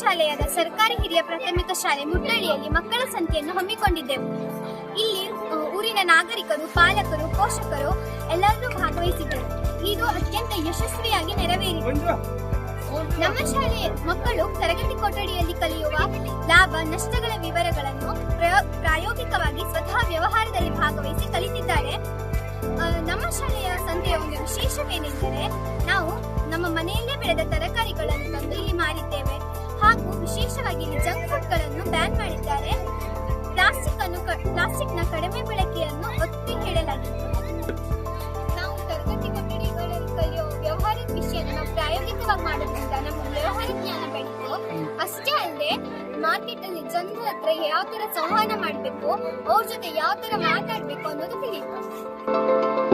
ಶಾಲೆಯಾದ ಸರ್ಕಾರಿ ಹಿರಿಯ ಪ್ರಾಥಮಿಕ ಶಾಲೆ ಮುಟ್ಟಳ್ಳಿಯಲ್ಲಿ ಮಕ್ಕಳ ಸಂತೆಯನ್ನು ಹಮ್ಮಿಕೊಂಡಿದ್ದೆವು. ಇಲ್ಲಿ ಊರಿನ ನಾಗರಿಕರು, ಪಾಲಕರು, ಪೋಷಕರು ಎಲ್ಲರೂ ಭಾಗವಹಿಸಿದ್ದರು. ಇದು ಅತ್ಯಂತ ಯಶಸ್ವಿಯಾಗಿ ನೆರವೇರಿತು. ನಮ್ಮ ಶಾಲೆಯ ಮಕ್ಕಳು ತರಗತಿ ಕೊಠಡಿಯಲ್ಲಿ ಕಲಿಯುವ ಲಾಭ, ನಷ್ಟಗಳ ವಿವರಗಳನ್ನು ಪ್ರಯೋ- ಪ್ರಾಯೋಗಿಕವಾಗಿ ಸ್ವತಃ ವ್ಯವಹಾರದಲ್ಲಿ ಭಾಗವಹಿಸಿ ಕಲಿತಿದ್ದಾರೆ. ನಮ್ಮ ಶಾಲೆಯ ಸಂತೆಯ ಒಂದು ವಿಶೇಷವೇನೆಂದರೆ ನಾವು ನಮ್ಮ ಮನೆಯಲ್ಲೇ ಬೆಳೆದ ತರಕಾರಿಗಳನ್ನು ತಂದು ಇಲ್ಲಿ ಮಾರಿದ್ದೇವೆ. ಹಾಗೂ ವಿಶೇಷವಾಗಿ ಜಂಕ್ ಫುಡ್ಗಳನ್ನು ಬ್ಯಾನ್ ಮಾಡಿದ್ದಾರೆ. ಪ್ಲಾಸ್ಟಿಕ್ ಅನ್ನು ಪ್ಲಾಸ್ಟಿಕ್ನ ಕಡಿಮೆ ಬಳಕೆಯನ್ನು ಒತ್ತಿ ಹೇಳಲಾಗಿದೆ ನಾವು ತರಗತಿ ಕೊಠಡಿಗಳಲ್ಲಿ ಕಲಿಯೋ ವ್ಯವಹಾರಿಕ ವಿಷಯವನ್ನು ನಾವು ಪ್ರಾಯೋಗಿಕವಾಗಿ ಮಾಡೋದ್ರಿಂದ ನಮ್ಮ ವ್ಯವಹಾರ ಜ್ಞಾನ ಬೆಳೀತು. ಅಷ್ಟೇ ಅಲ್ಲದೆ ಮಾರ್ಕೆಟ್ ಅಲ್ಲಿ ಜನರ ಹತ್ರ ಯಾವ ತರ ಸಂವಹನ ಮಾಡಬೇಕು, ಅವ್ರ ಜೊತೆ ಯಾವ ತರ ಮಾತಾಡಬೇಕು ಅನ್ನೋದು ತಿಳಿಯುತ್ತೆ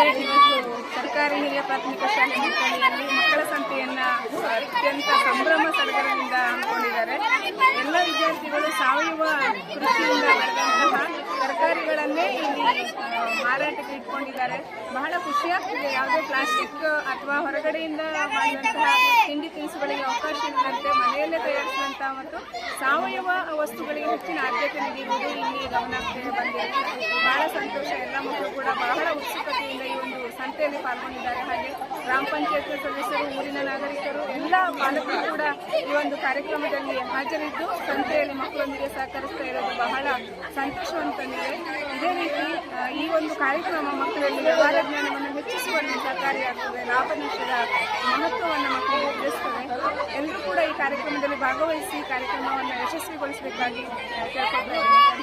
ಸರ್ಕಾರಿ ಹಿರಿಯ ಪ್ರಾಥಮಿಕ ಶಾಲೆ ಮಕ್ಕಳಲ್ಲಿ ಮಕ್ಕಳ ಸಂತೆಯನ್ನ ಅತ್ಯಂತ ಸಂಭ್ರಮ ಸಡಗರದಿಂದ ಹಮ್ಮಿಕೊಂಡಿದ್ದಾರೆ. ಎಲ್ಲ ವಿದ್ಯಾರ್ಥಿಗಳು ಸಾವಯವ ಕೃಷಿಯಿಂದ ಬೆಳೆದಂತಹ ತರಕಾರಿಗಳನ್ನೇ ಇಲ್ಲಿ ಆ, ಮಾರಾಟಕ್ಕೆ ಇಟ್ಕೊಂಡಿದ್ದಾರೆ. ಬಹಳ ಖುಷಿಯಾಗ್ತಿದೆ. ಯಾವುದೇ ಪ್ಲಾಸ್ಟಿಕ್ ಅಥವಾ ಹೊರಗಡೆಯಿಂದ ಮಾಡಿದಂತಹ ತಿಂಡಿ ತಿನಿಸುಗಳಿಗೆ ಅವಕಾಶ ಇಲ್ಲದಂತೆ ಮನೆಯಲ್ಲೇ ತಯಾರಿಸಿದಂತಹ ಮತ್ತು ಸಾವಯವ ವಸ್ತುಗಳಿಗೆ ಹೆಚ್ಚಿನ ಆದ್ಯತೆ ನೀಡಿರುವುದು ಇಲ್ಲಿ ಗಮನಕ್ಕೆ ಬಂದಿದೆ. ಬಹಳ ಸಂತೋಷ. ಎಲ್ಲ ಮಕ್ಕಳು ಕೂಡ ಬಹಳ ಉತ್ಸುಕತೆಯಿಂದ ಈ ಒಂದು ಸಂತೆಯಲ್ಲಿ ಪಾಲ್ಗೊಂಡಿದ್ದಾರೆ. ಹಾಗೆ ಗ್ರಾಮ ಪಂಚಾಯತ್ ಸದಸ್ಯರು, ಊರಿನ ನಾಗರಿಕರು, ಎಲ್ಲ ಪಾಲಕರು ಕೂಡ ಈ ಒಂದು ಕಾರ್ಯಕ್ರಮದಲ್ಲಿ ಹಾಜರಿದ್ದು, ಸಂತೆಯಲ್ಲಿ ಮಕ್ಕಳೊಂದಿಗೆ ಸಹಕರಿಸ್ತಾ ಇರೋದು ಬಹಳ ಸಂತೋಷವನ್ನು ತಂದಿದೆ ಇದೇ ರೀತಿ ಈ ಒಂದು ಕಾರ್ಯಕ್ರಮ ಮಕ್ಕಳಲ್ಲಿ ವ್ಯವಹಾರ ಜ್ಞಾನವನ್ನು ಹೆಚ್ಚಿಸುವಲ್ಲಿ ಸಹಕಾರಿಯಾಗ್ತದೆ ಲಾಭ ನಷ್ಟದ ಮಹತ್ವವನ್ನು ಮಕ್ಕಳಿಗೆ ತಿಳಿಸ್ತದೆ ಎಲ್ಲರೂ ಕೂಡ ಈ ಕಾರ್ಯಕ್ರಮದಲ್ಲಿ ಭಾಗವಹಿಸಿ ಕಾರ್ಯಕ್ರಮವನ್ನು ಯಶಸ್ವಿಗೊಳಿಸಬೇಕಾಗಿ you.